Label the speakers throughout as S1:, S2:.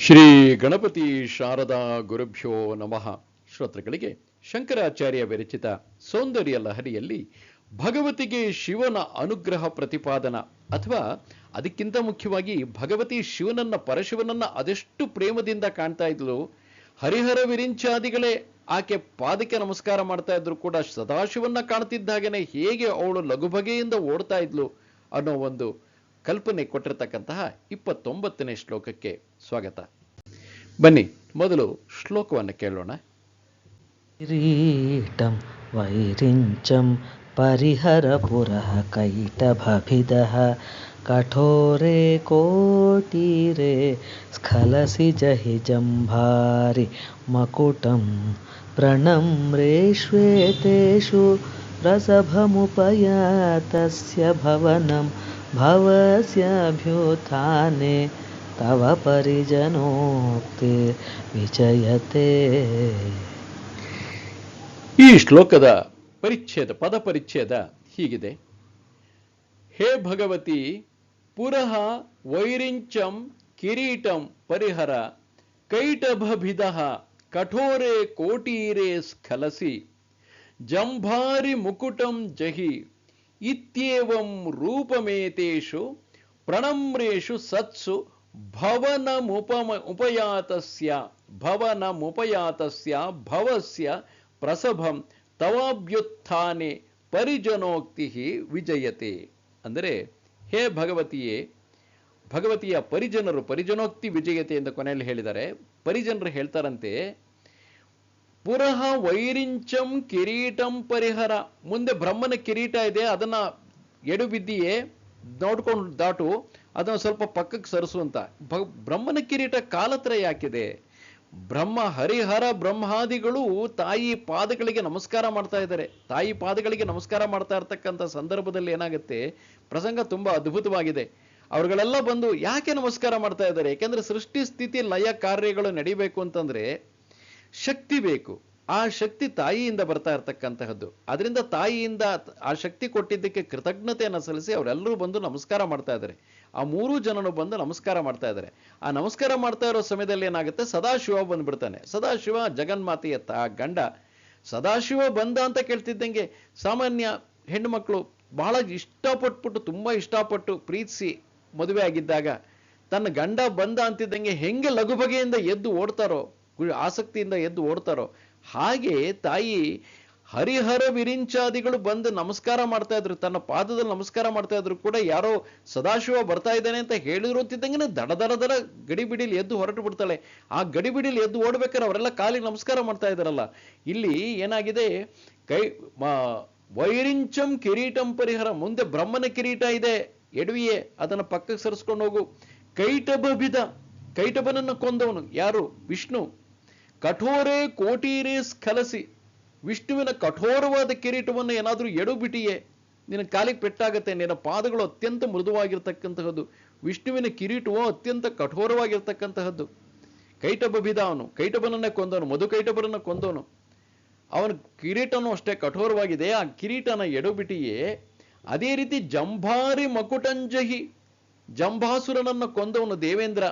S1: ಶ್ರೀ ಗಣಪತಿ ಶಾರದಾ ಗುರುಭ್ಯೋ ನಮಃ. ಶ್ರೋತೃಗಳಿಗೆ ಶಂಕರಾಚಾರ್ಯ ವಿರಚಿತ ಸೌಂದರ್ಯ ಲಹರಿಯಲ್ಲಿ ಭಗವತಿಗೆ ಶಿವನ ಅನುಗ್ರಹ ಪ್ರತಿಪಾದನ ಅಥವಾ ಅದಕ್ಕಿಂತ ಮುಖ್ಯವಾಗಿ ಭಗವತಿ ಶಿವನನ್ನ ಪರಶಿವನನ್ನ ಅದೆಷ್ಟು ಪ್ರೇಮದಿಂದ ಕಾಣ್ತಾ ಇದ್ಲು, ಹರಿಹರ ವಿರಿಂಚಾದಿಗಳೇ ಆಕೆ ಪಾದಕ್ಕೆ ನಮಸ್ಕಾರ ಮಾಡ್ತಾ ಇದ್ರು ಕೂಡ ಸದಾಶಿವನ್ನ ಕಾಣ್ತಿದ್ದ ಹಾಗೆನೆ ಹೇಗೆ ಅವಳು ಲಘುಬಗೆಯಿಂದ ಓಡ್ತಾ ಇದ್ಲು ಅನ್ನೋ ಒಂದು ಕಲ್ಪನೆ ಕೊಟ್ಟಿರತಕ್ಕಂತಹ ಇಪ್ಪತ್ತೊಂಬತ್ತನೇ ಶ್ಲೋಕಕ್ಕೆ ಸ್ವಾಗತ ಬನ್ನಿ ಮೊದಲು ಶ್ಲೋಕವನ್ನು ಕೇಳೋಣ
S2: ಕಿರೀಟಂ ವೈರಿಂಚಂ ಪರಿಹರ ಪುರಃ ಕೈಟಭಿದಃ ಕಠೋರೆ ಕೋಟಿರೆ ಸ್ಖಲಸಿ ಜಹಿ ಜಂಭಾರಿ ಮಕುಟಂ ಪ್ರಣಮ್ರೇಶ್ವೇತೇಷು ರಸಭಮುಪಯಾತಸ್ಯ ಭವನಂ भवस्याभ्युत्थाने तव परिजनोक्ते विजयते
S1: ಈ ಶ್ಲೋಕದ ಪರಿಚ್ಛೇದ ಪದ ಪರಿಚ್ಛೇದ ಹೀಗಿದೆ ಹೇ ಭಗವತಿ ಪುರಃ ವೈರಿಂಚಂ ಕಿರೀಟಂ ಪರಿಹರ ಕೈಟಭಿದ ಕಠೋರೆ ಕೋಟೀರೆ ಸ್ಖಲಸಿ ಜಂಭಾರಿ ಮುಕುಟಂ ಜಹಿ ಇತ್ಯೇವಂ ರೂಪಮೇತೇಷು ಪ್ರಣಮ್ರೇಷು ಸತ್ಸು ಭವನಮುಪಮ, ಉಪಯಾತಸ್ಯ, ಭವನಮುಪಯಾತಸ್ಯ, ಭವಸ್ಯ ಪ್ರಸಭಂ ತವಾಭ್ಯುತ್ಥಾನೆ ಪರಿಜನೋಕ್ತಿ ವಿಜಯತೆ. ಅಂದರೆ, ಹೇ ಭಗವತಿಯೇ, ಭಗವತಿಯ ಪರಿಜನರು, ಪರಿಜನೋಕ್ತಿ ವಿಜಯತೆ ಎಂದು ಕೊನೆಯಲ್ಲಿ ಹೇಳಿದ್ದಾರೆ ಪರಿಜನರು ಹೇಳ್ತಾರಂತೆ ಪುರಃ ವೈರಿಂಚಂ ಕಿರೀಟಂ ಪರಿಹರ. ಮುಂದೆ ಬ್ರಹ್ಮನ ಕಿರೀಟ ಇದೆ, ಅದನ್ನ ಎಡು ಬಿದ್ದಿಯೇ ನೋಡ್ಕೊಂಡು ದಾಟು, ಅದನ್ನ ಸ್ವಲ್ಪ ಪಕ್ಕಕ್ಕೆ ಸರಿಸುವಂತ ಬ್ರಹ್ಮನ ಕಿರೀಟ ಕಾಲತ್ರ ಯಾಕಿದೆ? ಬ್ರಹ್ಮ, ಹರಿಹರ ಬ್ರಹ್ಮಾದಿಗಳು ತಾಯಿ ಪಾದಗಳಿಗೆ ನಮಸ್ಕಾರ ಮಾಡ್ತಾ ಇದ್ದಾರೆ. ತಾಯಿ ಪಾದಗಳಿಗೆ ನಮಸ್ಕಾರ ಮಾಡ್ತಾ ಇರ್ತಕ್ಕಂಥ ಸಂದರ್ಭದಲ್ಲಿ ಏನಾಗುತ್ತೆ? ಪ್ರಸಂಗ ತುಂಬಾ ಅದ್ಭುತವಾಗಿದೆ. ಅವರುಗಳೆಲ್ಲ ಬಂದು ಯಾಕೆ ನಮಸ್ಕಾರ ಮಾಡ್ತಾ ಇದ್ದಾರೆ? ಯಾಕೆಂದ್ರೆ ಸೃಷ್ಟಿ ಸ್ಥಿತಿ ಲಯ ಕಾರ್ಯಗಳು ನಡಿಬೇಕು ಅಂತಂದ್ರೆ ಶಕ್ತಿ ಬೇಕು. ಆ ಶಕ್ತಿ ತಾಯಿಯಿಂದ ಬರ್ತಾ ಇರ್ತಕ್ಕಂತಹದ್ದು. ಅದರಿಂದ ತಾಯಿಯಿಂದ ಆ ಶಕ್ತಿ ಕೊಟ್ಟಿದ್ದಕ್ಕೆ ಕೃತಜ್ಞತೆಯನ್ನು ಸಲ್ಲಿಸಿ ಅವರೆಲ್ಲರೂ ಬಂದು ನಮಸ್ಕಾರ ಮಾಡ್ತಾ ಇದ್ದಾರೆ. ಆ ಮೂರು ಜನನು ಬಂದು ನಮಸ್ಕಾರ ಮಾಡ್ತಾ ಇದ್ದಾರೆ. ಆ ನಮಸ್ಕಾರ ಮಾಡ್ತಾ ಇರೋ ಸಮಯದಲ್ಲಿ ಏನಾಗುತ್ತೆ? ಸದಾಶಿವ ಬಂದ್ಬಿಡ್ತಾನೆ. ಸದಾಶಿವ ಜಗನ್ಮಾತೆಯ ತ, ಗಂಡ. ಸದಾಶಿವ ಬಂದ ಅಂತ ಕೇಳ್ತಿದ್ದಂಗೆ ಸಾಮಾನ್ಯ ಹೆಣ್ಣುಮಕ್ಕಳು ಬಹಳ ಇಷ್ಟಪಟ್ಬಿಟ್ಟು, ತುಂಬಾ ಇಷ್ಟಪಟ್ಟು ಪ್ರೀತಿಸಿ ಮದುವೆ ಆಗಿದ್ದಾಗ ತನ್ನ ಗಂಡ ಬಂದ ಅಂತಿದ್ದಂಗೆ ಹೆಂಗೆ ಲಘು ಬಗೆಯಿಂದ ಎದ್ದು ಓಡ್ತಾರೋ ಆಸಕ್ತಿಯಿಂದ ಎದ್ದು ಓಡ್ತಾರೋ? ಹಾಗೆ ತಾಯಿ ಹರಿಹರ ವಿರಿಂಚಾದಿಗಳು ಬಂದು ನಮಸ್ಕಾರ ಮಾಡ್ತಾ ಇದ್ರು. ತನ್ನ ಪಾದದಲ್ಲಿ ನಮಸ್ಕಾರ ಮಾಡ್ತಾ ಇದ್ರು ಕೂಡ ಯಾರೋ ಸದಾಶಿವ ಬರ್ತಾ ಇದ್ದಾನೆ ಅಂತ ಹೇಳಿದ್ರು ಅಂತಿದ್ದಂಗೆ ದಡ ದಡ ಗಡಿಬಿಡಿಲಿ ಎದ್ದು ಹೊರಟು ಬಿಡ್ತಾಳೆ. ಆ ಗಡಿಬಿಡಿಲಿ ಎದ್ದು ಓಡ್ಬೇಕಾದ್ರೆ ಅವರೆಲ್ಲ ಕಾಲಿಗೆ ನಮಸ್ಕಾರ ಮಾಡ್ತಾ ಇದಾರಲ್ಲ ಇಲ್ಲಿ ಏನಾಗಿದೆ? ಕೈ ವೈರಿಂಚಂ ಕಿರೀಟಂ ಪರಿಹರ. ಮುಂದೆ ಬ್ರಹ್ಮನ ಕಿರೀಟ ಇದೆ. ಎಡವಿಯೇ, ಅದನ್ನ ಪಕ್ಕಕ್ಕೆ ಸರಿಸ್ಕೊಂಡು ಹೋಗು. ಕೈಟಭಿದ ಕೈಟಭನನ್ನು ಕೊಂದವನು. ಯಾರು? ವಿಷ್ಣು. ಕಠೋರೆ ಕೋಟೀರೆ ಸ್ಖಲಸಿ. ವಿಷ್ಣುವಿನ ಕಠೋರವಾದ ಕಿರೀಟವನ್ನು ಏನಾದರೂ ಎಡುಬಿಟಿಯೇ ನಿನ್ನ ಕಾಲಿಗೆ ಪೆಟ್ಟಾಗತ್ತೆ, ನಿನ್ನ ಪಾದಗಳು ಅತ್ಯಂತ ಮೃದುವಾಗಿರ್ತಕ್ಕಂತಹದ್ದು. ವಿಷ್ಣುವಿನ ಕಿರೀಟವು ಅತ್ಯಂತ ಕಠೋರವಾಗಿರ್ತಕ್ಕಂತಹದ್ದು. ಕೈಟಭಿದ ಅವನು ಕೈಟಬನನ್ನೇ ಕೊಂದವನು, ಮಧು ಕೈಟಬರನ್ನ ಕೊಂದವನು. ಅವನ ಕಿರೀಟನೂ ಅಷ್ಟೇ ಕಠೋರವಾಗಿದೆ. ಆ ಕಿರೀಟನ ಎಡುಬಿಟಿಯೇ ಅದೇ ರೀತಿ ಜಂಭಾರಿ ಮಕುಟಂಜಹಿ, ಜಂಭಾಸುರನನ್ನು ಕೊಂದವನು ದೇವೇಂದ್ರ.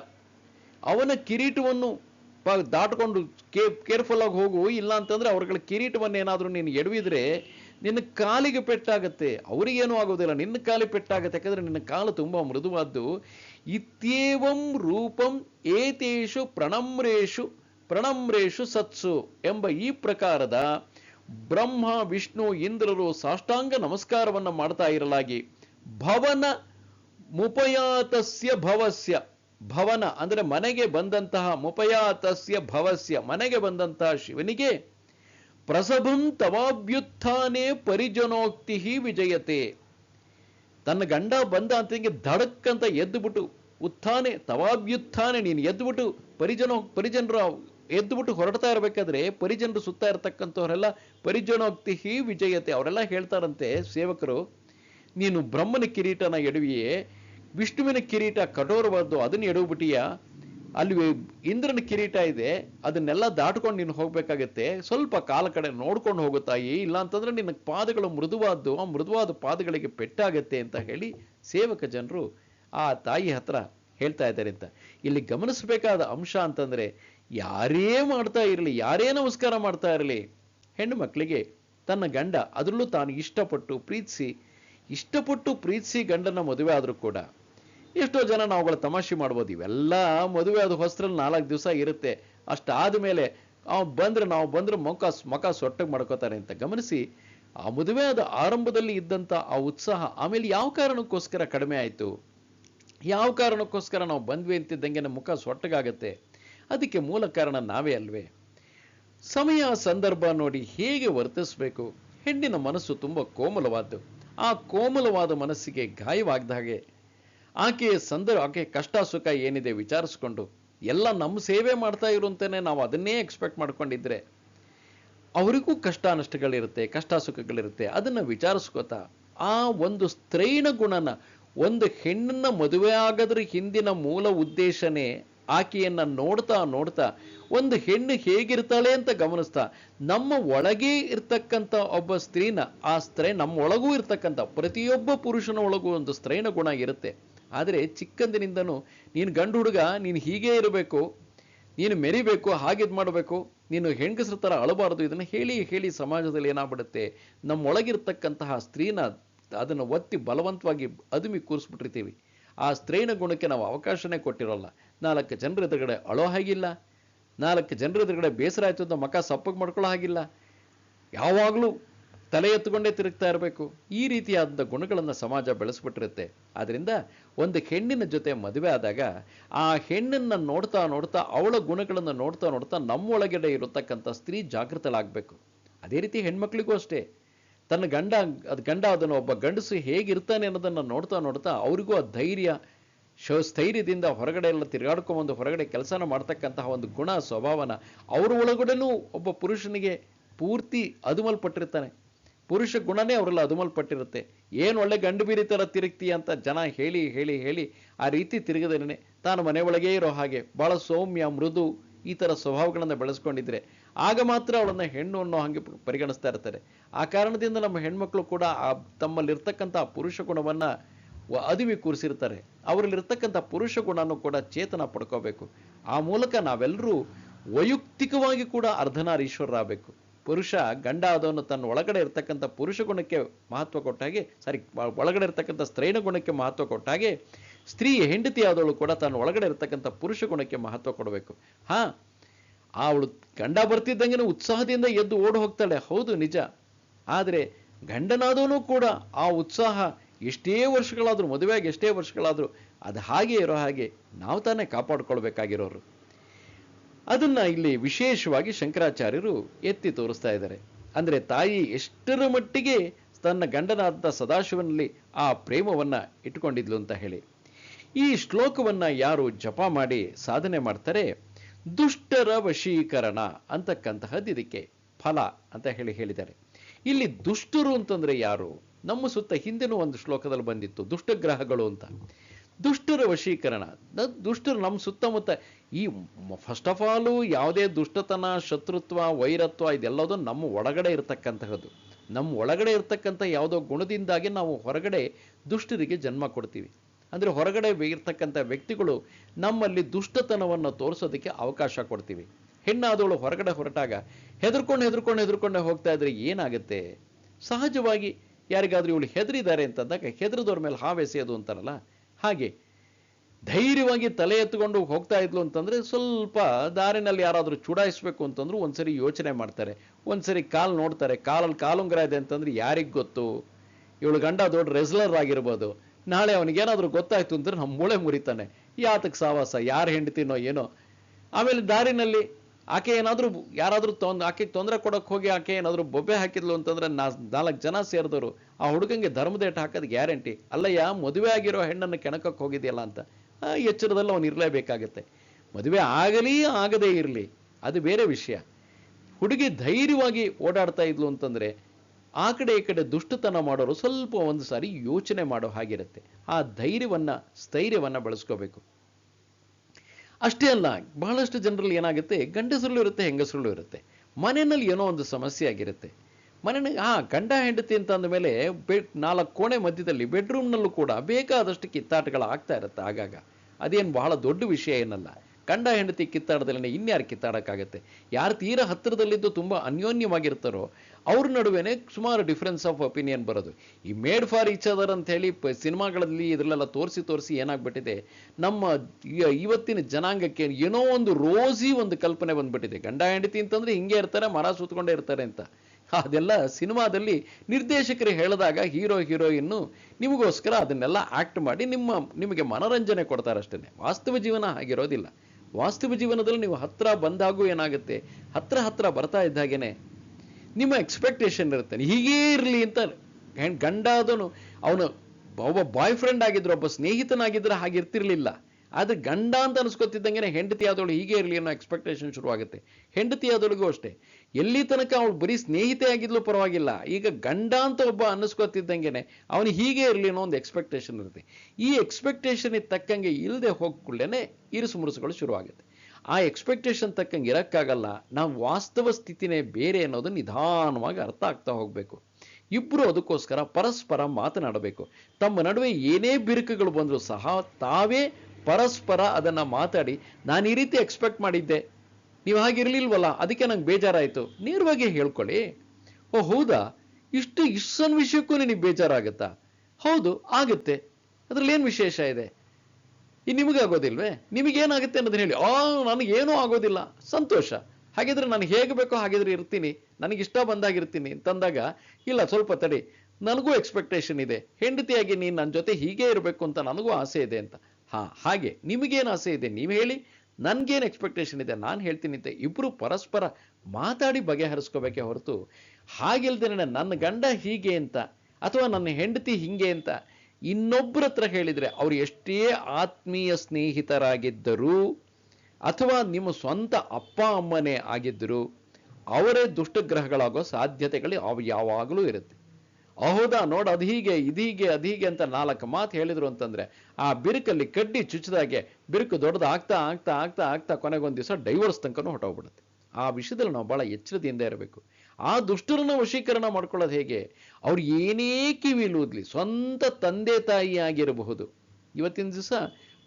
S1: ಅವನ ಕಿರೀಟವನ್ನು ದಾಟ್ಕೊಂಡು ಕೇ ಕೇರ್ಫುಲ್ ಆಗಿ ಹೋಗು, ಇಲ್ಲ ಅಂತಂದ್ರೆ ಅವ್ರಗಳ ಕಿರೀಟವನ್ನು ಏನಾದರೂ ನೀನು ಎಡವಿದ್ರೆ ನಿನ್ನ ಕಾಲಿಗೆ ಪೆಟ್ಟಾಗತ್ತೆ. ಅವರಿಗೇನು ಆಗೋದಿಲ್ಲ. ನಿನ್ನ ಕಾಲಿಗೆ ಪೆಟ್ಟಾಗತ್ತೆ. ಯಾಕಂದ್ರೆ ನಿನ್ನ ಕಾಲು ತುಂಬಾ ಮೃದುವಾದ್ದು. ಇತ್ಯೇವಂ ರೂಪಂ ಏತೇಷು ಪ್ರಣಮ್ರೇಷು ಪ್ರಣಮ್ರೇಷು ಸತ್ಸು ಎಂಬ ಈ ಪ್ರಕಾರದ ಬ್ರಹ್ಮ, ವಿಷ್ಣು, ಇಂದ್ರರು ಸಾಷ್ಟಾಂಗ ನಮಸ್ಕಾರವನ್ನು ಮಾಡ್ತಾ ಇರಲಾಗಿ. ಭವನ ಮುಪಯಾತಸ್ಯ ಭವಸ್ಯ. ಭವನ, ಅಂದರೆ ಮನೆಗೆ ಬಂದಂತಹ ಮುಪಯಾತಸ್ಯ ಭವಸ್ಯ, ಮನೆಗೆ ಬಂದಂತಹ ಶಿವನಿಗೆ ಪ್ರಸಭಂ ತವಾಭ್ಯುತ್ಥಾನೆ ಪರಿಜನೋಕ್ತಿ ವಿಜಯತೆ. ತನ್ನ ಗಂಡ ಬಂದ ಅಂತ ಹಿಂಗೆ ಧಡಕ್ಕಂತ ಎದ್ದುಬಿಟ್ಟು, ಉತ್ಥಾನೆ, ತವಾಭ್ಯುತ್ಥಾನೆ ನೀನು ಎದ್ದುಬಿಟ್ಟು, ಪರಿಜನೋ, ಪರಿಜನರು ಎದ್ದುಬಿಟ್ಟು ಹೊರಡ್ತಾ ಇರಬೇಕಾದ್ರೆ, ಪರಿಜನರು ಸುತ್ತ ಇರತಕ್ಕಂಥವರೆಲ್ಲ ಪರಿಜನೋಕ್ತಿ ವಿಜಯತೆ. ಅವರೆಲ್ಲ ಹೇಳ್ತಾರಂತೆ, ಸೇವಕರು, ನೀನು ಬ್ರಹ್ಮನ ಕಿರೀಟನ ಎಡವಿಯೇ ವಿಷ್ಣುವಿನ ಕಿರೀಟ ಕಠೋರವಾದ್ದು, ಅದನ್ನ ಎಡವುಬಿಟ್ಟಿಯ ಅಲ್ಲಿ ಇಂದ್ರನ ಕಿರೀಟ ಇದೆ, ಅದನ್ನೆಲ್ಲ ದಾಟ್ಕೊಂಡು ನೀನು ಹೋಗ್ಬೇಕಾಗತ್ತೆ, ಸ್ವಲ್ಪ ಕಾಲ ಕಡೆ ನೋಡ್ಕೊಂಡು ಹೋಗು ತಾಯಿ ಇಲ್ಲ ಅಂತಂದ್ರೆ ನಿನ್ನ ಪಾದಗಳು ಮೃದುವಾದ್ದು, ಆ ಮೃದುವಾದ ಪಾದಗಳಿಗೆ ಪೆಟ್ಟಾಗತ್ತೆ ಅಂತ ಹೇಳಿ ಸೇವಕ ಜನರು ಆ ತಾಯಿ ಹತ್ರ ಹೇಳ್ತಾ ಇದ್ದಾರೆ ಅಂತ. ಇಲ್ಲಿ ಗಮನಿಸಬೇಕಾದ ಅಂಶ ಅಂತಂದ್ರೆ, ಯಾರೇ ಮಾಡ್ತಾ ಇರಲಿ, ಯಾರೇ ನಮಸ್ಕಾರ ಮಾಡ್ತಾ ಇರಲಿ, ಹೆಣ್ಣು ಮಕ್ಕಳಿಗೆ ತನ್ನ ಗಂಡ ಅದರಲ್ಲೂ ತಾನು ಇಷ್ಟಪಟ್ಟು ಪ್ರೀತಿಸಿ ಇಷ್ಟಪಟ್ಟು ಪ್ರೀತಿಸಿ ಗಂಡನ ಮದುವೆ ಆದರೂ ಕೂಡ ಎಷ್ಟೋ ಜನ ನಾವುಗಳ ತಮಾಷೆ ಮಾಡ್ಬೋದು, ಇವೆಲ್ಲ ಮದುವೆ ಅದು ಹೊಸ್ರಲ್ಲಿ ನಾಲ್ಕು ದಿವಸ ಇರುತ್ತೆ. ಅಷ್ಟಾದ ಮೇಲೆ ಅವ್ ಬಂದ್ರೆ ನಾವು ಬಂದ್ರೆ ಮುಖ ಮುಖ ಸೊಟ್ಟಗೆ ಮಾಡ್ಕೋತಾರೆ ಅಂತ ಗಮನಿಸಿ, ಆ ಮದುವೆ ಅದು ಆರಂಭದಲ್ಲಿ ಇದ್ದಂಥ ಆ ಉತ್ಸಾಹ ಆಮೇಲೆ ಯಾವ ಕಾರಣಕ್ಕೋಸ್ಕರ ಕಡಿಮೆ ಆಯಿತು? ಯಾವ ಕಾರಣಕ್ಕೋಸ್ಕರ ನಾವು ಬಂದ್ವಿ ಅಂತಿದ್ದಂಗೆ ನಮ್ಮ ಮುಖ ಸೊಟ್ಟಗಾಗತ್ತೆ? ಅದಕ್ಕೆ ಮೂಲ ಕಾರಣ ನಾವೇ ಅಲ್ವೇ? ಸಮಯ, ಸಂದರ್ಭ ನೋಡಿ ಹೇಗೆ ವರ್ತಿಸಬೇಕು? ಹೆಣ್ಣಿನ ಮನಸ್ಸು ತುಂಬ ಕೋಮಲವಾದ್ದು. ಆ ಕೋಮಲವಾದ ಮನಸ್ಸಿಗೆ ಗಾಯವಾಗದ ಹಾಗೆ ಆಕೆಯ ಸಂದರ್ಭ ಆಕೆ ಕಷ್ಟ, ಸುಖ ಏನಿದೆ ವಿಚಾರಿಸ್ಕೊಂಡು ಎಲ್ಲ ನಮ್ಮ ಸೇವೆ ಮಾಡ್ತಾ ಇರುವಂತೇನೆ ನಾವು ಅದನ್ನೇ ಎಕ್ಸ್ಪೆಕ್ಟ್ ಮಾಡ್ಕೊಂಡಿದ್ರೆ ಅವರಿಗೂ ಕಷ್ಟ ನಷ್ಟಗಳಿರುತ್ತೆ, ಕಷ್ಟ ಸುಖಗಳಿರುತ್ತೆ. ಅದನ್ನು ವಿಚಾರಿಸ್ಕೋತಾ ಆ ಒಂದು ಸ್ತ್ರೈಣ ಗುಣನ, ಒಂದು ಹೆಣ್ಣನ್ನ ಮದುವೆ ಆಗದ್ರ ಹಿಂದಿನ ಮೂಲ ಉದ್ದೇಶನೇ ಆಕೆಯನ್ನ ನೋಡ್ತಾ ನೋಡ್ತಾ ಒಂದು ಹೆಣ್ಣು ಹೇಗಿರ್ತಾಳೆ ಅಂತ ಗಮನಿಸ್ತಾ ನಮ್ಮ ಒಳಗೇ ಇರ್ತಕ್ಕಂಥ ಒಬ್ಬ ಸ್ತ್ರೀನ, ಆ ಸ್ತ್ರೈ ನಮ್ಮ ಒಳಗೂ ಇರ್ತಕ್ಕಂಥ ಪ್ರತಿಯೊಬ್ಬ ಪುರುಷನ ಒಳಗೂ ಒಂದು ಸ್ತ್ರೈನ ಗುಣ ಇರುತ್ತೆ. ಆದರೆ ಚಿಕ್ಕಂದಿನಿಂದನೂ ನೀನು ಗಂಡು ಹುಡುಗ, ನೀನು ಹೀಗೇ ಇರಬೇಕು, ನೀನು ಮೆರಿಬೇಕು ಹಾಗಿದ್ ಮಾಡಬೇಕು, ನೀನು ಹೆಂಗಸರ ಥರ ಅಳಬಾರದು, ಇದನ್ನು ಹೇಳಿ ಹೇಳಿ ಸಮಾಜದಲ್ಲಿ ಏನಾಗ್ಬಿಡುತ್ತೆ? ನಮ್ಮೊಳಗಿರ್ತಕ್ಕಂತಹ ಸ್ತ್ರೀನ ಅದನ್ನು ಒತ್ತಿ ಬಲವಂತವಾಗಿ ಅದುಮಿ ಕೂರಿಸ್ಬಿಟ್ಟಿರ್ತೀವಿ. ಆ ಸ್ತ್ರೀನ ಗುಣಕ್ಕೆ ನಾವು ಅವಕಾಶನೇ ಕೊಟ್ಟಿರೋಲ್ಲ. ನಾಲ್ಕು ಜನರ ಎದುರುಗಡೆ ಅಳೋ ಹಾಗಿಲ್ಲ. ನಾಲ್ಕು ಜನರ ಎದುರುಗಡೆ ಬೇಸರ ಆಯಿತು ಅಂತ ಮಕ ಸಪ್ಪಗೆ ಮಾಡ್ಕೊಳ್ಳೋ ಹಾಗಿಲ್ಲ. ಯಾವಾಗಲೂ ತಲೆ ಎತ್ತುಕೊಂಡೇ ತಿರುಗ್ತಾ ಇರಬೇಕು. ಈ ರೀತಿಯಾದ ಗುಣಗಳನ್ನು ಸಮಾಜ ಬೆಳೆಸ್ಬಿಟ್ಟಿರುತ್ತೆ. ಆದ್ದರಿಂದ ಒಂದು ಹೆಣ್ಣಿನ ಜೊತೆ ಮದುವೆ ಆದಾಗ ಆ ಹೆಣ್ಣನ್ನು ನೋಡ್ತಾ ನೋಡ್ತಾ, ಅವಳ ಗುಣಗಳನ್ನು ನೋಡ್ತಾ ನೋಡ್ತಾ ನಮ್ಮೊಳಗಡೆ ಇರತಕ್ಕಂಥ ಸ್ತ್ರೀ ಜಾಗೃತಳಾಗಬೇಕು. ಅದೇ ರೀತಿ ಹೆಣ್ಮಕ್ಳಿಗೂ ಅಷ್ಟೇ. ತನ್ನ ಗಂಡ, ಅದು ಗಂಡ ಅದನ್ನು ಒಬ್ಬ ಗಂಡಸು ಹೇಗಿರ್ತಾನೆ ಅನ್ನೋದನ್ನು ನೋಡ್ತಾ ನೋಡ್ತಾ ಅವರಿಗೂ ಆ ಧೈರ್ಯ, ಶ, ಸ್ಥೈರ್ಯದಿಂದ ಹೊರಗಡೆ ಎಲ್ಲ ತಿರುಗಾಡ್ಕೊಂಬಂದು ಹೊರಗಡೆ ಕೆಲಸನ ಮಾಡ್ತಕ್ಕಂತಹ ಒಂದು ಗುಣ, ಸ್ವಭಾವನ ಅವ್ರ ಒಳಗಡೆನೂ ಒಬ್ಬ ಪುರುಷನಿಗೆ ಪೂರ್ತಿ ಅದುಮಲ್ಪಟ್ಟಿರ್ತಾನೆ. ಪುರುಷ ಗುಣನೇ ಅವರೆಲ್ಲ ಅದುಮಲ್ಪಟ್ಟಿರುತ್ತೆ. ಏನು ಒಳ್ಳೆ ಗಂಡು ಬೀರಿ ಥರ ತಿರುಗ್ತಿ ಅಂತ ಜನ ಹೇಳಿ ಹೇಳಿ ಹೇಳಿ ಆ ರೀತಿ ತಿರುಗದೇನೆ ತಾನು ಮನೆ ಒಳಗೇ ಇರೋ ಹಾಗೆ ಭಾಳ ಸೌಮ್ಯ, ಮೃದು ಈ ಥರ ಸ್ವಭಾವಗಳನ್ನು ಬೆಳೆಸ್ಕೊಂಡಿದ್ರೆ. ಆಗ ಮಾತ್ರ ಅವಳನ್ನು ಹೆಣ್ಣು ಅನ್ನೋ ಹಾಗೆ ಪರಿಗಣಿಸ್ತಾ ಇರ್ತಾರೆ. ಆ ಕಾರಣದಿಂದ ನಮ್ಮ ಹೆಣ್ಮಕ್ಳು ಕೂಡ ಆ ತಮ್ಮಲ್ಲಿರ್ತಕ್ಕಂಥ ಪುರುಷ ಗುಣವನ್ನ ವ- ಅದುಮಿ ಕೂರಿಸಿರ್ತಾರೆ. ಅವರಲ್ಲಿರ್ತಕ್ಕಂಥ ಪುರುಷ ಗುಣನೂ ಕೂಡ ಚೇತನ ಪಡ್ಕೋಬೇಕು. ಆ ಮೂಲಕ ನಾವೆಲ್ಲರೂ ವೈಯಕ್ತಿಕವಾಗಿ ಕೂಡ ಅರ್ಧನಾರೀಶ್ವರರಾಗಬೇಕು. ಪುರುಷ ಗಂಡ ಆದವನು ತನ್ನ ಒಳಗಡೆ ಇರ್ತಕ್ಕಂಥ ಪುರುಷ ಗುಣಕ್ಕೆ ಮಹತ್ವ ಕೊಟ್ಟ ಹಾಗೆ ಸಾರಿ ಒಳಗಡೆ ಇರ್ತಕ್ಕಂಥ ಸ್ತ್ರೈನ ಗುಣಕ್ಕೆ ಮಹತ್ವ ಕೊಟ್ಟ ಹಾಗೆ, ಸ್ತ್ರೀ ಹೆಂಡತಿ ಆದವಳು ಕೂಡ ತನ್ನ ಒಳಗಡೆ ಇರ್ತಕ್ಕಂಥ ಪುರುಷ ಗುಣಕ್ಕೆ ಮಹತ್ವ ಕೊಡಬೇಕು. ಹಾ, ಅವಳು ಗಂಡ ಬರ್ತಿದ್ದಂಗೆ ಉತ್ಸಾಹದಿಂದ ಎದ್ದು ಓಡಿ ಹೋಗ್ತಾಳೆ, ಹೌದು ನಿಜ. ಆದರೆ ಗಂಡನಾದವನು ಕೂಡ ಆ ಉತ್ಸಾಹ ಎಷ್ಟೇ ವರ್ಷಗಳಾದರೂ, ಮದುವೆಯಾಗಿ ಎಷ್ಟೇ ವರ್ಷಗಳಾದರೂ ಅದು ಹಾಗೆ ಇರೋ ಹಾಗೆ ನಾವು ತಾನೇ ಕಾಪಾಡ್ಕೊಳ್ಬೇಕಾಗಿರೋರು. ಅದನ್ನ ಇಲ್ಲಿ ವಿಶೇಷವಾಗಿ ಶಂಕರಾಚಾರ್ಯರು ಎತ್ತಿ ತೋರಿಸ್ತಾ ಇದ್ದಾರೆ. ಅಂದ್ರೆ ತಾಯಿ ಎಷ್ಟರ ಮಟ್ಟಿಗೆ ತನ್ನ ಗಂಡನಾದ ಸದಾಶಿವನಲ್ಲಿ ಆ ಪ್ರೇಮವನ್ನ ಇಟ್ಕೊಂಡಿದ್ಲು ಅಂತ ಹೇಳಿ. ಈ ಶ್ಲೋಕವನ್ನ ಯಾರು ಜಪ ಮಾಡಿ ಸಾಧನೆ ಮಾಡ್ತಾರೆ? ದುಷ್ಟರ ವಶೀಕರಣ ಅಂತಕ್ಕಂತಹದ್ದು ಇದಕ್ಕೆ ಫಲ ಅಂತ ಹೇಳಿ ಹೇಳಿದ್ದಾರೆ. ಇಲ್ಲಿ ದುಷ್ಟರು ಅಂತಂದ್ರೆ ಯಾರು? ನಮ್ಮ ಸುತ್ತ ಹಿಂದಿನ ಒಂದು ಶ್ಲೋಕದಲ್ಲಿ ಬಂದಿತ್ತು, ದುಷ್ಟಗ್ರಹಗಳು ಅಂತ. ದುಷ್ಟರ ವಶೀಕರಣ. ದುಷ್ಟರು ನಮ್ಮ ಸುತ್ತಮುತ್ತ ಈ ಫಸ್ಟ್ ಆಫ್ ಆಲು ಯಾವುದೇ ದುಷ್ಟತನ, ಶತ್ರುತ್ವ, ವೈರತ್ವ ಇದೆಲ್ಲದು ನಮ್ಮ ಒಳಗಡೆ ಇರತಕ್ಕಂತಹದ್ದು. ನಮ್ಮ ಒಳಗಡೆ ಇರತಕ್ಕಂಥ ಯಾವುದೋ ಗುಣದಿಂದಾಗಿ ನಾವು ಹೊರಗಡೆ ದುಷ್ಟರಿಗೆ ಜನ್ಮ ಕೊಡ್ತೀವಿ. ಅಂದರೆ ಹೊರಗಡೆ ಇರ್ತಕ್ಕಂಥ ವ್ಯಕ್ತಿಗಳು ನಮ್ಮಲ್ಲಿ ದುಷ್ಟತನವನ್ನು ತೋರಿಸೋದಕ್ಕೆ ಅವಕಾಶ ಕೊಡ್ತೀವಿ. ಹೆಣ್ಣಾದವಳು ಹೊರಗಡೆ ಹೊರಟಾಗ ಹೆದರ್ಕೊಂಡು ಹೆದರ್ಕೊಂಡು ಹೆದರ್ಕೊಂಡು ಹೋಗ್ತಾ ಇದ್ರೆ ಏನಾಗುತ್ತೆ? ಸಹಜವಾಗಿ ಯಾರಿಗಾದ್ರೂ ಇವಳು ಹೆದರಿದ್ದಾರೆ ಅಂತಂದಾಗ ಹೆದರಿದವ್ರ ಮೇಲೆ ಹಾವೆಸೆಯೋದು ಅಂತಾರಲ್ಲ ಹಾಗೆ ಧೈರ್ಯವಾಗಿ ತಲೆ ಎತ್ಕೊಂಡು ಹೋಗ್ತಾ ಇದ್ಲು ಅಂತಂದ್ರೆ ಸ್ವಲ್ಪ ದಾರಿನಲ್ಲಿ ಯಾರಾದರೂ ಚುಡಾಯಿಸ್ಬೇಕು ಅಂತಂದ್ರು ಒಂದ್ಸರಿ ಯೋಚನೆ ಮಾಡ್ತಾರೆ. ಒಂದ್ಸರಿ ಕಾಲು ನೋಡ್ತಾರೆ. ಕಾಲಲ್ಲಿ ಕಾಲುಂಗರ ಇದೆ ಅಂತಂದ್ರೆ ಯಾರಿಗೆ ಗೊತ್ತು? ಇವಳು ಗಂಡ ದೊಡ್ಡ ರೆಸ್ಲರ್ ಆಗಿರ್ಬೋದು. ನಾಳೆ ಅವನಿಗೇನಾದ್ರೂ ಗೊತ್ತಾಯ್ತು ಅಂದ್ರೆ ನಮ್ಮ ಮೂಳೆ ಮುರಿತಾನೆ ಯಾತಕ್ಕೆ ಸಾವಾಸ, ಯಾರು ಹೆಂಡ್ತೀನೋ ಏನೋ. ಆಮೇಲೆ ದಾರಿನಲ್ಲಿ ಆಕೆ ಏನಾದ್ರೂ ಯಾರಾದ್ರೂ ತೊಂದ್ ಆಕೆಗೆ ತೊಂದರೆ ಕೊಡೋಕೆ ಹೋಗಿ ಆಕೆ ಏನಾದ್ರೂ ಬೊಬ್ಬೆ ಹಾಕಿದ್ಲು ಅಂತಂದ್ರೆ ನಾ ನಾಲ್ಕು ಜನ ಸೇರಿದವರು ಆ ಹುಡುಗಂಗೆ ಧರ್ಮದೇಟ್ ಹಾಕೋದು ಗ್ಯಾರಂಟಿ. ಅಲ್ಲಯ್ಯ, ಮದುವೆ ಆಗಿರೋ ಹೆಣ್ಣನ್ನು ಕೆಣಕಕ್ಕೆ ಹೋಗಿದೆಯಲ್ಲ ಅಂತ. ಎಚ್ಚರದಲ್ಲಿ ಅವನು ಇರಲೇಬೇಕಾಗತ್ತೆ. ಮದುವೆ ಆಗಲಿ ಆಗದೇ ಇರಲಿ, ಅದು ಬೇರೆ ವಿಷಯ. ಹುಡುಗಿ ಧೈರ್ಯವಾಗಿ ಓಡಾಡ್ತಾ ಇದ್ಲು ಅಂತಂದ್ರೆ ಆ ಕಡೆ ಈ ಕಡೆ ದುಷ್ಟತನ ಮಾಡೋರು ಸ್ವಲ್ಪ ಒಂದು ಸಾರಿ ಯೋಚನೆ ಮಾಡೋ ಹಾಗಿರುತ್ತೆ. ಆ ಧೈರ್ಯವನ್ನ, ಸ್ಥೈರ್ಯವನ್ನ ಬೆಳೆಸ್ಕೋಬೇಕು. ಅಷ್ಟೇ ಅಲ್ಲ, ಬಹಳಷ್ಟು ಜನರಲ್ಲಿ ಏನಾಗುತ್ತೆ, ಗಂಡಸರಲ್ಲೂ ಇರುತ್ತೆ, ಹೆಂಗಸರಲ್ಲೂ ಇರುತ್ತೆ. ಮನೆಯಲ್ಲಿ ಏನೋ ಒಂದು ಸಮಸ್ಯೆ ಆಗಿರುತ್ತೆ. ಮನೆಯಲ್ಲಿ, ಆ, ಗಂಡ ಹೆಂಡತಿ ಅಂತ ಅಂದಮೇಲೆ ಬೆಡ್, ನಾಲ್ಕು ಕೋಣೆ ಮಧ್ಯದಲ್ಲಿ, ಬೆಡ್ರೂಮ್ನಲ್ಲೂ ಕೂಡ ಬೇಕಾದಷ್ಟು ಕಿತ್ತಾಟಗಳು ಆಗ್ತಾ ಇರುತ್ತೆ ಆಗಾಗ. ಅದೇನು ಬಹಳ ದೊಡ್ಡ ವಿಷಯ ಏನಲ್ಲ. ಗಂಡ ಹೆಂಡತಿ ಕಿತ್ತಾಡದಲ್ಲೇ ಇನ್ಯಾರು ಕಿತ್ತಾಡೋಕ್ಕಾಗತ್ತೆ? ಯಾರು ತೀರ ಹತ್ತಿರದಲ್ಲಿದ್ದು ತುಂಬ ಅನ್ಯೋನ್ಯವಾಗಿರ್ತಾರೋ ಅವ್ರ ನಡುವೆನೇ ಸುಮಾರು ಡಿಫ್ರೆನ್ಸ್ ಆಫ್ ಒಪಿನಿಯನ್ ಬರೋದು. He made for each other ಅಂತ ಹೇಳಿ ಸಿನಿಮಾಗಳಲ್ಲಿ ಇದರಲ್ಲೆಲ್ಲ ತೋರಿಸಿ ತೋರಿಸಿ ಏನಾಗ್ಬಿಟ್ಟಿದೆ, ನಮ್ಮ ಇವತ್ತಿನ ಜನಾಂಗಕ್ಕೆ ಏನೋ ಒಂದು ರೋಸಿ ಒಂದು ಕಲ್ಪನೆ ಬಂದ್ಬಿಟ್ಟಿದೆ. ಗಂಡ ಹೆಂಡತಿ ಅಂತಂದ್ರೆ ಹಿಂಗೆ ಇರ್ತಾರೆ, ಮರ ಸುತ್ಕೊಂಡೇ ಇರ್ತಾರೆ ಅಂತ. ಅದೆಲ್ಲ ಸಿನಿಮಾದಲ್ಲಿ ನಿರ್ದೇಶಕರು ಹೇಳಿದಾಗ ಹೀರೋ ಹೀರೋಯಿನ್ನು ನಿಮಗೋಸ್ಕರ ಅದನ್ನೆಲ್ಲ ಆಕ್ಟ್ ಮಾಡಿ ನಿಮ್ಮ, ನಿಮಗೆ ಮನೋರಂಜನೆ ಕೊಡ್ತಾರಷ್ಟೇ ವಾಸ್ತವ ಜೀವನ ಆಗಿರೋದಿಲ್ಲ ವಾಸ್ತವ ಜೀವನದಲ್ಲಿ ನೀವು ಹತ್ರ ಬಂದಾಗೂ ಏನಾಗುತ್ತೆ? ಹತ್ರ ಹತ್ರ ಬರ್ತಾ ಇದ್ದಾಗೇನೆ ನಿಮ್ಮ ಎಕ್ಸ್ಪೆಕ್ಟೇಷನ್ ಇರುತ್ತೆ. ಹೀಗೇ ಇರಲಿ ಅಂತ ಹೆಣ್ಣು ಗಂಡ ಆದವನು, ಅವನು ಒಬ್ಬ ಬಾಯ್ ಫ್ರೆಂಡ್ ಆಗಿದ್ರು, ಒಬ್ಬ ಸ್ನೇಹಿತನಾಗಿದ್ರೆ ಹಾಗಿರ್ತಿರ್ಲಿಲ್ಲ ಆದ್ರೆ ಗಂಡ ಅಂತ ಅನ್ಸ್ಕೊತಿದ್ದಂಗೆ ಹೆಂಡತಿ ಆದವಳು ಹೀಗೆ ಇರಲಿ ಅನ್ನೋ ಎಕ್ಸ್ಪೆಕ್ಟೇಷನ್ ಶುರುವಾಗುತ್ತೆ. ಹೆಂಡತಿ ಆದವಳಿಗೂ ಅಷ್ಟೇ. ಎಲ್ಲಿ ತನಕ ಅವಳು ಬರೀ ಸ್ನೇಹಿತೆ ಆಗಿದ್ಲು ಪರವಾಗಿಲ್ಲ. ಈಗ ಗಂಡ ಅಂತ ಒಬ್ಬ ಅನ್ನಿಸ್ಕೊತಿದ್ದಂಗೆನೆ ಅವನು ಹೀಗೆ ಇರಲಿ ಅನ್ನೋ ಒಂದು ಎಕ್ಸ್ಪೆಕ್ಟೇಷನ್ ಇರುತ್ತೆ. ಈ ಎಕ್ಸ್ಪೆಕ್ಟೇಷನ್ ತಕ್ಕಂಗೆ ಇಲ್ಲದೆ ಹೋಗ್ಕೊಳ್ಳೇನೆ ಇರುಸು ಮುರುಸುಗಳು ಶುರುವಾಗುತ್ತೆ. ಆ ಎಕ್ಸ್ಪೆಕ್ಟೇಷನ್ ತಕ್ಕಂಗೆ ಇರೋಕ್ಕಾಗಲ್ಲ. ನಾವು ವಾಸ್ತವ ಸ್ಥಿತಿನೇ ಬೇರೆ ಅನ್ನೋದು ನಿಧಾನವಾಗಿ ಅರ್ಥ ಆಗ್ತಾ ಹೋಗಬೇಕು. ಇಬ್ಬರು ಅದಕ್ಕೋಸ್ಕರ ಪರಸ್ಪರ ಮಾತನಾಡಬೇಕು. ತಮ್ಮ ನಡುವೆ ಏನೇ ಬಿರುಕುಗಳು ಬಂದರೂ ಸಹ ತಾವೇ ಪರಸ್ಪರ ಅದನ್ನು ಮಾತಾಡಿ, ನಾನು ಈ ರೀತಿ ಎಕ್ಸ್ಪೆಕ್ಟ್ ಮಾಡಿದ್ದೆ. ನೀವು ಹಾಗಿರಲಿಲ್ವಲ್ಲ, ಅದಕ್ಕೆ ನಂಗೆ ಬೇಜಾರಾಯಿತು. ನೇರವಾಗಿ ಹೇಳ್ಕೊಳ್ಳಿ. ಓ, ಹೌದಾ? ಇಷ್ಟು ಇಷ್ಟೊಂದು ವಿಷಯಕ್ಕೂ ನಿನಗೆ ಬೇಜಾರಾಗುತ್ತಾ? ಹೌದು, ಆಗುತ್ತೆ. ಅದರಲ್ಲಿ ಏನು ವಿಶೇಷ ಇದೆ? ಈ ನಿಮಗೆ ಆಗೋದಿಲ್ವೇ? ನಿಮಗೇನಾಗುತ್ತೆ ಅನ್ನೋದನ್ನ ಹೇಳಿ. ಆ, ನನಗೇನೂ ಆಗೋದಿಲ್ಲ. ಸಂತೋಷ. ಹಾಗಿದ್ರೆ ನಾನು ಹೇಗೆ ಬೇಕೋ ಹಾಗಿದ್ರೆ ಇರ್ತೀನಿ. ನನಗೆ ಇಷ್ಟ ಬಂದಾಗಿರ್ತೀನಿ ಅಂತಂದಾಗ, ಇಲ್ಲ, ಸ್ವಲ್ಪ ತಡಿ. ನನಗೂ ಎಕ್ಸ್ಪೆಕ್ಟೇಷನ್ ಇದೆ. ಹೆಂಡತಿಯಾಗಿ ನೀನು ನನ್ನ ಜೊತೆ ಹೀಗೆ ಇರಬೇಕು ಅಂತ ನನಗೂ ಆಸೆ ಇದೆ ಅಂತ. ಹಾ, ಹಾಗೆ. ನಿಮಗೇನು ಆಸೆ ಇದೆ? ನೀವು ಹೇಳಿ. ನನಗೇನು ಎಕ್ಸ್ಪೆಕ್ಟೇಷನ್ ಇದೆ? ನಾನು ಹೇಳ್ತೀನಿ ಅಂತ ಇಬ್ಬರು ಪರಸ್ಪರ ಮಾತಾಡಿ ಬಗೆಹರಿಸ್ಕೋಬೇಕೆ ಹೊರತು, ಹಾಗಿಲ್ದೇನೆ ನನ್ನ ಗಂಡ ಹೀಗೆ ಅಂತ, ಅಥವಾ ನನ್ನ ಹೆಂಡತಿ ಹಿಂಗೆ ಅಂತ ಇನ್ನೊಬ್ಬರ ಹತ್ರ ಹೇಳಿದ್ರೆ ಅವರು ಎಷ್ಟೇ ಆತ್ಮೀಯ ಸ್ನೇಹಿತರಾಗಿದ್ದರೂ ಅಥವಾ ನಿಮ್ಮ ಸ್ವಂತ ಅಪ್ಪ ಅಮ್ಮನೇ ಆಗಿದ್ದರು ಅವರೇ ದುಷ್ಟಗ್ರಹಗಳಾಗೋ ಸಾಧ್ಯತೆಗಳು ಅವು ಯಾವಾಗಲೂ ಇರುತ್ತೆ. ಹೌದಾ ನೋಡು ಅದು ಹೀಗೆ ಇದೀಗೆ ಅದೀಗೆ ಅಂತ ನಾಲ್ಕು ಮಾತು ಹೇಳಿದ್ರು ಅಂತಂದ್ರೆ ಆ ಬಿರುಕಲ್ಲಿ ಕಡ್ಡಿ ಚುಚ್ಚಿದಾಗೆ ಬಿರುಕು ದೊಡ್ಡದು ಆಗ್ತಾ ಆಗ್ತಾ ಆಗ್ತಾ ಆಗ್ತಾ ಕೊನೆಗೊಂದು ದಿವಸ ಡೈವರ್ಸ್ ತನಕನೂ ಹೊಟ್ಟೋಗ್ಬಿಡುತ್ತೆ ಆ ವಿಷಯದಲ್ಲಿ ನಾವು ಬಹಳ ಎಚ್ಚರದಿಂದ ಇರಬೇಕು. ಆ ದುಷ್ಟರನ್ನು ವಶೀಕರಣ ಮಾಡ್ಕೊಳ್ಳೋದು ಹೇಗೆ? ಅವ್ರು ಏನೇ ಕಿವಿಲೂದ್ಲಿ ಸ್ವಂತ ತಂದೆ ತಾಯಿ ಆಗಿರಬಹುದು. ಇವತ್ತಿನ ದಿವಸ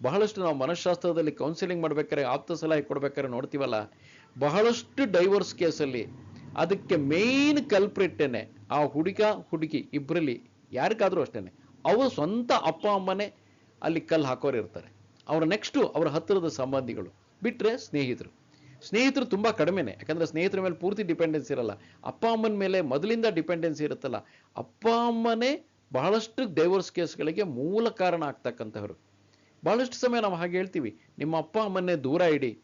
S1: ಬಹಳಷ್ಟು ನಾವು ಮನಃಶಾಸ್ತ್ರದಲ್ಲಿ ಕೌನ್ಸಿಲಿಂಗ್ ಮಾಡ್ಬೇಕಾರೆ, ಆಪ್ತ ಸಲಹೆ ಕೊಡ್ಬೇಕಾರೆ ನೋಡ್ತೀವಲ್ಲ, ಬಹಳಷ್ಟು ಡೈವರ್ಸ್ ಕೇಸಲ್ಲಿ ಅದಕ್ಕೆ ಮೇನ್ ಕಲ್ಪ್ರಿಟ್ಟೇನೆ ಆ ಹುಡುಗ, ಹುಡುಗಿ ಇಬ್ಬರಲ್ಲಿ ಯಾರಿಗಾದರೂ ಅಷ್ಟೇನೆ, ಅವರು ಸ್ವಂತ ಅಪ್ಪ ಅಮ್ಮನೇ ಅಲ್ಲಿ ಕಲ್ಲು ಹಾಕೋರು ಇರ್ತಾರೆ ಅವರ ನೆಕ್ಸ್ಟು ಅವರ ಹತ್ತಿರದ ಸಂಬಂಧಿಗಳು. ಬಿಟ್ಟರೆ ಸ್ನೇಹಿತರು. ಸ್ನೇಹಿತರು ತುಂಬಾ ಕಡಿಮೆನೆ. ಯಾಕಂದ್ರೆ ಸ್ನೇಹಿತರ ಮೇಲೆ ಪೂರ್ತಿ ಡಿಪೆಂಡೆನ್ಸ್ ಇರಲ್ಲ. ಅಪ್ಪ, ಅಮ್ಮನ ಮೇಲೆ ಮೊದಲಿಂದ ಡಿಪೆಂಡೆನ್ಸಿ ಇರುತ್ತಲ್ಲ. ಅಪ್ಪ, ಅಮ್ಮನೇ ಬಹಳಷ್ಟು ಡೈವರ್ಸ್ ಕೇಸ್ಗಳಿಗೆ ಮೂಲ ಕಾರಣ ಆಗ್ತಕ್ಕಂಥವ್ರು. ಬಹಳಷ್ಟು ಸಮಯ ನಾವು ಹಾಗೆ ಹೇಳ್ತೀವಿ. ನಿಮ್ಮ ಅಪ್ಪ, ಅಮ್ಮನ್ನೇ ದೂರ ಇಡಿ.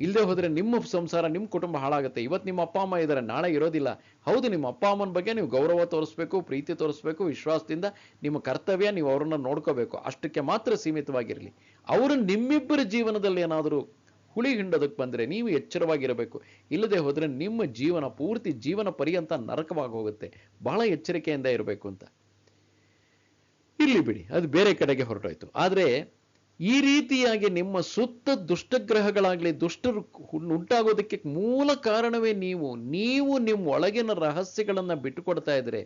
S1: ಇಲ್ಲದೆ ಹೋದ್ರೆ ನಿಮ್ಮ ಸಂಸಾರ, ನಿಮ್ಮ ಕುಟುಂಬ ಹಾಳಾಗುತ್ತೆ. ಇವತ್ತು ನಿಮ್ಮ ಅಪ್ಪ, ಅಮ್ಮ ಇದ್ದಾರೆ ನಾಳೆ ಇರೋದಿಲ್ಲ. ಹೌದು, ನಿಮ್ಮ ಅಪ್ಪ, ಅಮ್ಮನ ಬಗ್ಗೆ ನೀವು ಗೌರವ ತೋರಿಸ್ಬೇಕು, ಪ್ರೀತಿ ತೋರಿಸ್ಬೇಕು, ವಿಶ್ವಾಸದಿಂದ ನಿಮ್ಮ ಕರ್ತವ್ಯ ನೀವು ಅವರನ್ನ ನೋಡ್ಕೋಬೇಕು. ಅಷ್ಟಕ್ಕೆ ಮಾತ್ರ ಸೀಮಿತವಾಗಿರಲಿ. ಅವರು ನಿಮ್ಮಿಬ್ಬರ ಜೀವನದಲ್ಲಿ ಏನಾದರೂ ಹುಳಿ ಹಿಂಡೋದಕ್ಕೆ ಬಂದರೆ ನೀವು ಎಚ್ಚರವಾಗಿರಬೇಕು. ಇಲ್ಲದೆ ಹೋದರೆ ನಿಮ್ಮ ಜೀವನ ಪೂರ್ತಿ ಜೀವನ ಪರ್ಯಂತ ನರಕವಾಗಿ ಹೋಗುತ್ತೆ. ಬಹಳ ಎಚ್ಚರಿಕೆಯಿಂದ ಇರಬೇಕು ಅಂತ. ಇಲ್ಲಿ ಬಿಡಿ, ಅದು ಬೇರೆ ಕಡೆಗೆ ಹೊರಟೋಯ್ತು. ಆದರೆ ಈ ರೀತಿಯಾಗಿ ನಿಮ್ಮ ಸುತ್ತ ದುಷ್ಟಗ್ರಹಗಳಾಗಲಿ, ದುಷ್ಟರು ಉಂಟಾಗೋದಕ್ಕೆ ಮೂಲ ಕಾರಣವೇ ನೀವು. ನೀವು ನಿಮ್ಮ ಒಳಗಿನ ರಹಸ್ಯಗಳನ್ನ ಬಿಟ್ಟುಕೊಡ್ತಾ ಇದ್ರೆ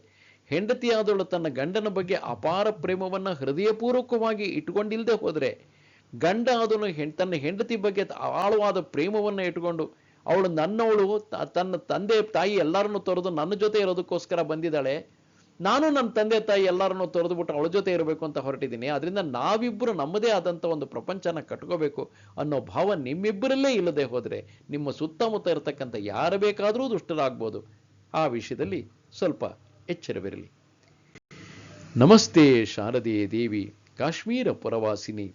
S1: ಹೆಂಡತಿಯಾದವಳು ತನ್ನ ಗಂಡನ ಬಗ್ಗೆ ಅಪಾರ ಪ್ರೇಮವನ್ನ ಹೃದಯಪೂರ್ವಕವಾಗಿ ಇಟ್ಕೊಂಡಿಲ್ದೆ ಹೋದ್ರೆ ಗಂಡ ಅದನ್ನು ತನ್ನ ಹೆಂಡತಿ ಬಗ್ಗೆ ಆಳವಾದ ಪ್ರೇಮವನ್ನು ಇಟ್ಕೊಂಡು ಅವಳು ನನ್ನವಳು ತನ್ನ ತಂದೆ, ತಾಯಿ ಎಲ್ಲರನ್ನು ತೊರೆದು ನನ್ನ ಜೊತೆ ಇರೋದಕ್ಕೋಸ್ಕರ ಬಂದಿದ್ದಾಳೆ. ನಾನು ನನ್ನ ತಂದೆ, ತಾಯಿ ಎಲ್ಲರನ್ನು ತೊರೆದು ಬಿಟ್ಟು ಅವಳ ಜೊತೆ ಇರಬೇಕು ಅಂತ ಹೊರಟಿದ್ದೀನಿ. ಅದರಿಂದ ನಾವಿಬ್ಬರು ನಮ್ಮದೇ ಆದಂಥ ಒಂದು ಪ್ರಪಂಚನ ಕಟ್ಕೋಬೇಕು ಅನ್ನೋ ಭಾವ ನಿಮ್ಮಿಬ್ಬರಲ್ಲೇ ಇಲ್ಲದೆ ಹೋದರೆ ನಿಮ್ಮ ಸುತ್ತಮುತ್ತ ಇರತಕ್ಕಂಥ ಯಾರು ಬೇಕಾದರೂ ದುಷ್ಟರಾಗ್ಬೋದು. ಆ ವಿಷಯದಲ್ಲಿ ಸ್ವಲ್ಪ ಎಚ್ಚರವಿರಲಿ. ನಮಸ್ತೆ ಶಾರದೆಯ ದೇವಿ, ಕಾಶ್ಮೀರ ಪುರವಾಸಿನಿ.